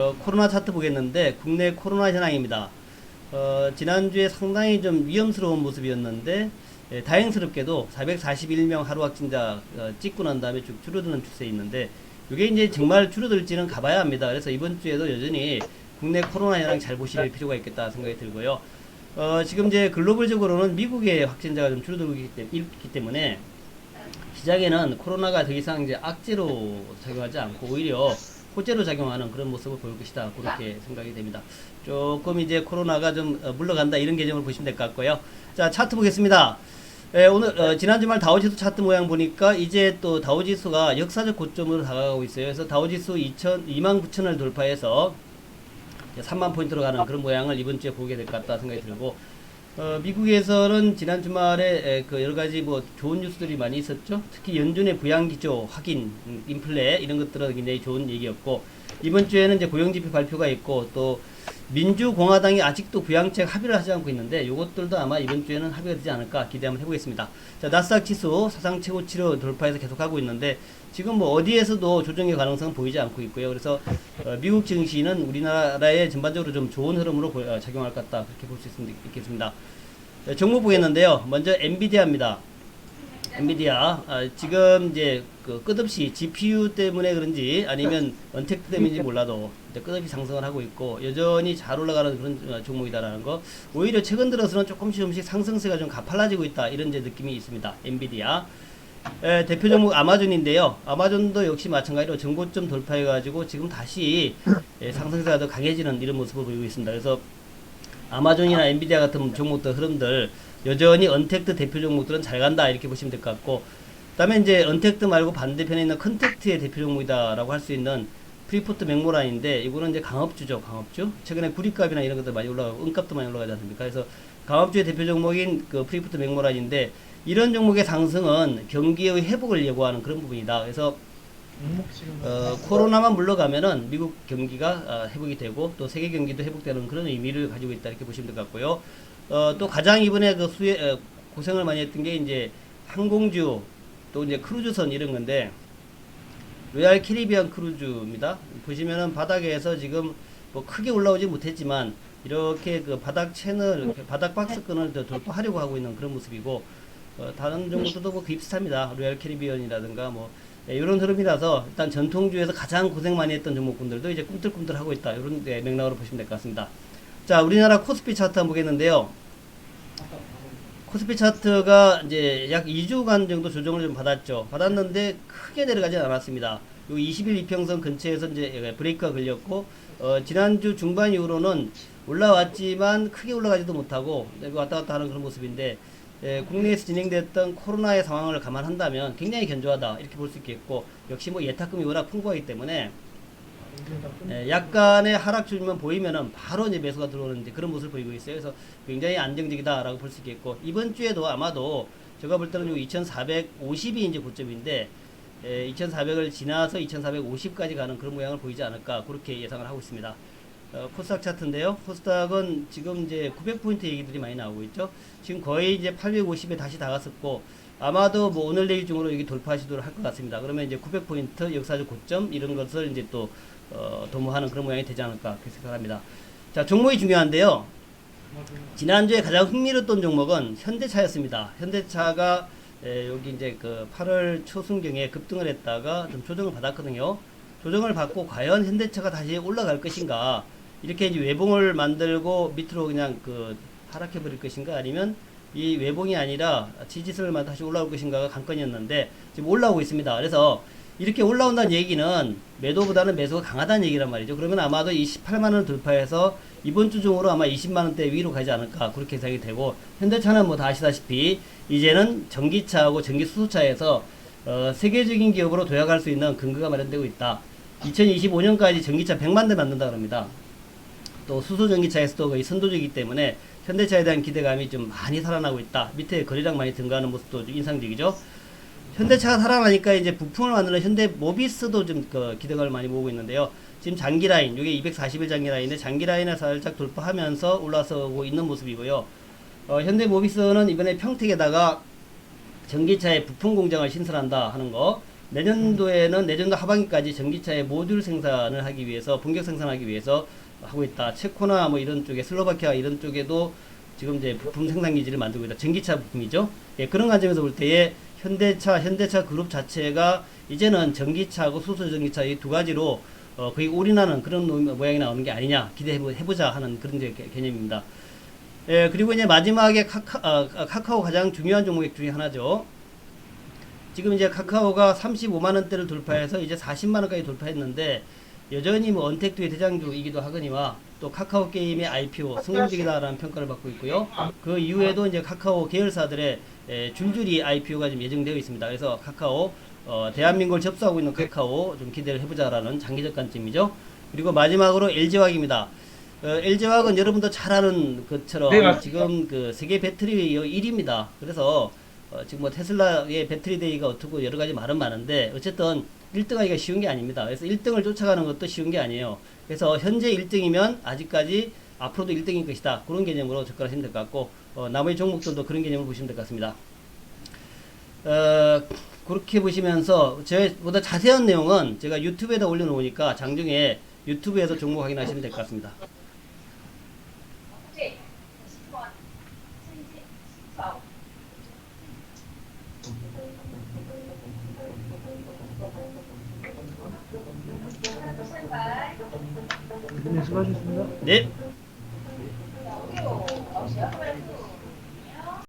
어, 코로나 차트 보겠는데 국내 코로나 현황입니다. 어, 지난주에 상당히 좀 위험스러운 모습이었는데 예, 다행스럽게도 441명 하루 확진자 어, 찍고 난 다음에 쭉 줄어드는 추세에 있는데 이게 이제 정말 줄어들지는 가봐야 합니다. 그래서 이번 주에도 여전히 국내 코로나 현황 잘 보실 필요가 있겠다 생각이 들고요. 어, 지금 이제 글로벌적으로는 미국의 확진자가 좀 줄어들고 있기 때문에 시장에는 코로나가 더 이상 이제 악재로 작용하지 않고 오히려 호재로 작용하는 그런 모습을 보일 것이다. 그렇게 생각이 됩니다. 조금 이제 코로나가 좀 어, 물러간다 이런 개념을 보시면 될 것 같고요. 자, 차트 보겠습니다. 예, 오늘 어, 지난 주말 다우지수 차트 모양 보니까 이제 또 다우지수가 역사적 고점으로 다가가고 있어요. 그래서 다우지수 2천 2만 9천을 돌파해서 3만 포인트로 가는 그런 모양을 이번 주에 보게 될 것 같다 생각이 들고 어, 미국에서는 지난 주말에 에, 그 여러 가지 뭐 좋은 뉴스들이 많이 있었죠. 특히 연준의 부양 기조 확인, 음, 인플레 이런 것들은 굉장히 좋은 얘기였고 이번 주에는 이제 고용 지표 발표가 있고 또 민주공화당이 아직도 부양책 합의를 하지 않고 있는데 이것들도 아마 이번 주에는 합의가 되지 않을까 기대 한번 해보겠습니다. 자 나스닥 지수 사상 최고치로 돌파해서 계속하고 있는데 지금 뭐 어디에서도 조정의 가능성은 보이지 않고 있고요. 그래서 어, 미국 증시는 우리나라에 전반적으로 좀 좋은 흐름으로 보- 어, 작용할 것 같다 그렇게 볼 수 있겠습니다. 네, 종목 보겠는데요. 먼저 엔비디아입니다. 엔비디아 아, 지금 이제 그 끝없이 GPU 때문에 그런지 아니면 언택트 때문인지 몰라도 끝없이 상승을 하고 있고 여전히 잘 올라가는 그런 어, 종목이다라는 거 오히려 최근 들어서는 조금씩 조금씩 상승세가 좀 가팔라지고 있다 이런 이제 느낌이 있습니다. 엔비디아 에, 대표 종목 아마존인데요. 아마존도 역시 마찬가지로 정고점 돌파해가지고 지금 다시 예, 상승세가 더 강해지는 이런 모습을 보이고 있습니다. 그래서 아마존이나 엔비디아 같은 종목들 흐름들 여전히 언택트 대표 종목들은 잘 간다 이렇게 보시면 될 것 같고 그다음에 이제 언택트 말고 반대편에 있는 컨택트의 대표 종목이다라고 할 수 있는 프리포트 맥모라인인데 이거는 이제 강업주죠 강업주. 최근에 구리값이나 이런 것들 많이 올라가고 은값도 많이 올라가지 않습니까? 그래서 강업주의 대표 종목인 그 프리포트 맥모라인인데 이런 종목의 상승은 경기의 회복을 예고하는 그런 부분이다. 그래서 어, 코로나만 물러가면은 미국 경기가 어, 회복이 되고 또 세계 경기도 회복되는 그런 의미를 가지고 있다 이렇게 보시면 될 것 같고요. 어, 또 가장 이번에 그 수혜 어, 고생을 많이 했던 게 이제 항공주 또 이제 크루즈선 이런 건데 로얄 캐리비안 크루즈입니다. 보시면은 바닥에서 지금 뭐 크게 올라오지 못했지만 이렇게 그 바닥 채널 바닥 박스권을 더 돌파하려고 하고 있는 그런 모습이고 어, 다른 종목들도 뭐 비슷합니다. 로얄 캐리비안이라든가 뭐 예, 이런 흐름이라서 일단 전통주에서 가장 고생 많이 했던 종목군들도 이제 꿈틀꿈틀 하고 있다. 이런 예, 맥락으로 보시면 될 것 같습니다. 자, 우리나라 코스피 차트 한번 보겠는데요. 코스피 차트가 이제 약 2주간 정도 조정을 좀 받았죠. 받았는데 크게 내려가지 않았습니다. 요 20일 이평선 근처에서 이제 브레이크가 걸렸고 어, 지난주 중반 이후로는 올라왔지만 크게 올라가지도 못하고 왔다 갔다 하는 그런 모습인데 예, 국내에서 진행됐던 코로나의 상황을 감안한다면 굉장히 견조하다 이렇게 볼 수 있겠고 역시 뭐 예탁금이 워낙 풍부하기 때문에 예, 약간의 하락 주면 보이면은 바로 이제 매수가 들어오는 이제 그런 모습을 보이고 있어요. 그래서 굉장히 안정적이다라고 볼 수 있겠고 이번 주에도 아마도 제가 볼 때는 2,450이 이제 고점인데 예, 2,400을 지나서 2,450까지 가는 그런 모양을 보이지 않을까 그렇게 예상을 하고 있습니다. 어, 코스닥 차트인데요. 코스닥은 지금 이제 900포인트 얘기들이 많이 나오고 있죠. 지금 거의 이제 850에 다시 다갔었고 아마도 뭐 오늘 내일 중으로 여기 돌파 시도를 할 것 같습니다. 그러면 이제 900포인트 역사적 고점 이런 것을 이제 또 어, 도모하는 그런 모양이 되지 않을까 그렇게 생각합니다. 자 종목이 중요한데요. 지난주에 가장 흥미로웠던 종목은 현대차였습니다. 현대차가 에, 여기 이제 그 8월 초순경에 급등을 했다가 좀 조정을 받았거든요. 조정을 받고 과연 현대차가 다시 올라갈 것인가 이렇게 이제 외봉을 만들고 밑으로 그냥 그 하락해 버릴 것인가 아니면 이 외봉이 아니라 지지선을 다시 올라올 것인가가 관건이었는데 지금 올라오고 있습니다. 그래서 이렇게 올라온다는 얘기는 매도보다는 매수가 강하다는 얘기란 말이죠. 그러면 아마도 28만 원 돌파해서 이번 주 중으로 아마 20만 원대 위로 가지 않을까 그렇게 예상이 되고 현대차는 뭐 다 아시다시피 이제는 전기차하고 전기 수소차에서 어, 세계적인 기업으로 도약할 수 있는 근거가 마련되고 있다. 2025년까지 전기차 100만 대 만든다 그럽니다. 또 수소 전기차에서도 거의 선도적이기 때문에 현대차에 대한 기대감이 좀 많이 살아나고 있다. 밑에 거래량 많이 증가하는 모습도 좀 인상적이죠. 현대차가 살아나니까 이제 부품을 만드는 현대 모비스도 좀 그 기대감을 많이 모으고 있는데요. 지금 장기 라인, 이게 240일 장기 라인인데 장기 라인을 살짝 돌파하면서 올라서고 있는 모습이고요. 어, 현대 모비스는 이번에 평택에다가 전기차의 부품 공장을 신설한다 하는 거. 내년도에는 내년도 하반기까지 전기차의 모듈 생산을 하기 위해서 본격 생산하기 위해서 하고 있다. 체코나 뭐 이런 쪽에 슬로바키아 이런 쪽에도 지금 이제 부품 생산 기지를 만들고 있다. 전기차 부품이죠. 예, 그런 관점에서 볼 때에 현대차, 현대차 그룹 자체가 이제는 전기차하고 수소 전기차 이 두 가지로 어, 거의 올인하는 그런 노- 모양이 나오는 게 아니냐 기대해보자 하는 그런 개념입니다. 예, 그리고 이제 마지막에 카카, 아, 아, 카카오 가장 중요한 종목 중에 하나죠. 지금 이제 카카오가 35만 원대를 돌파해서 이제 40만 원까지 돌파했는데 여전히 뭐 언택트의 대장주이기도 하거니와 또 카카오 게임의 IPO 성공적이다라는 평가를 받고 있고요. 그 이후에도 이제 카카오 계열사들의 에, 줄줄이 IPO가 지금 예정되어 있습니다. 그래서 카카오 어, 대한민국을 접수하고 있는 카카오 좀 기대를 해보자라는 장기적 관점이죠. 그리고 마지막으로 LG화학입니다. 어, LG화학은 여러분도 잘 아는 것처럼 네. 지금 그 세계 배터리 1위입니다. 그래서 어, 지금 뭐 테슬라의 배터리 데이가 어떻고 여러 가지 말은 많은데 어쨌든 1등 하기가 쉬운 게 아닙니다. 그래서 1등을 쫓아가는 것도 쉬운 게 아니에요. 그래서 현재 1등이면 아직까지 앞으로도 1등일 것이다. 그런 개념으로 접근하시면 될 것 같고 어, 나머지 종목들도 그런 개념으로 보시면 될 것 같습니다. 어, 그렇게 보시면서 저보다 자세한 내용은 제가 유튜브에다 올려놓으니까 장중에 유튜브에서 종목 확인하시면 될 것 같습니다. 네, 수고하셨습니다. 네.